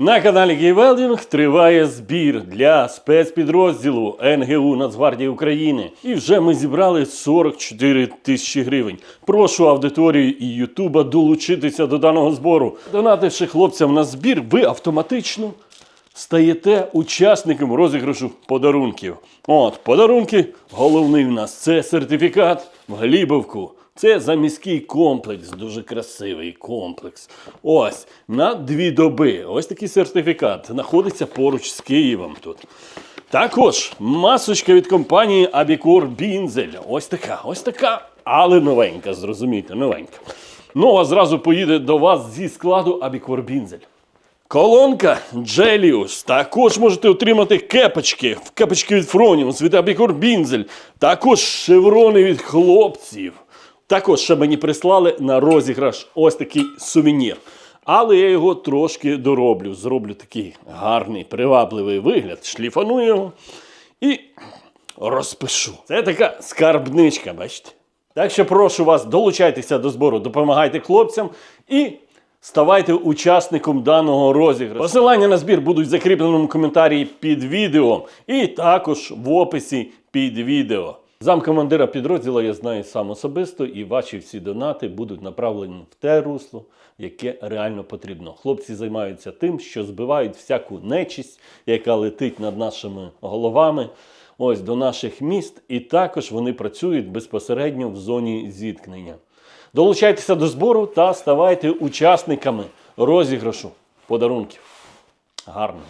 На каналі Гейвелдінг триває збір для спецпідрозділу НГУ Нацгвардії України. І вже ми зібрали 44 тисячі гривень. Прошу аудиторію і Ютуба долучитися до даного збору. Донативши хлопцям на збір, ви автоматично стаєте учасником розіграшу подарунків. От, подарунки головний в нас це сертифікат в Глібовку. Це заміський комплекс, дуже красивий комплекс. Ось на дві доби. Ось такий сертифікат знаходиться поруч з Києвом тут. Також масочка від компанії Абікор Бінзель. Ось така, ось така, але новенька, зрозумійте, новенька. Нова зразу поїде до вас зі складу Абікор Бінзель. Колонка Джеліус. Також можете отримати кепочки. Кепочки від Фроніус, від Абікор Бінзель. Також шеврони від хлопців. Також ще мені прислали на розіграш ось такий сувенір. Але я його трошки дороблю. Зроблю такий гарний, привабливий вигляд. Шліфану його і розпишу. Це така скарбничка, бачите? Так що прошу вас, долучайтеся до збору, допомагайте хлопцям і ставайте учасником даного розіграшу. Посилання на збір будуть в закріпленому коментарі під відео і також в описі під відео. Замкомандира підрозділу я знаю сам особисто, і ваші всі донати будуть направлені в те русло, яке реально потрібно. Хлопці займаються тим, що збивають всяку нечисть, яка летить над нашими головами ось до наших міст, і також вони працюють безпосередньо в зоні зіткнення. Долучайтеся до збору та ставайте учасниками розіграшу подарунків. Гарно.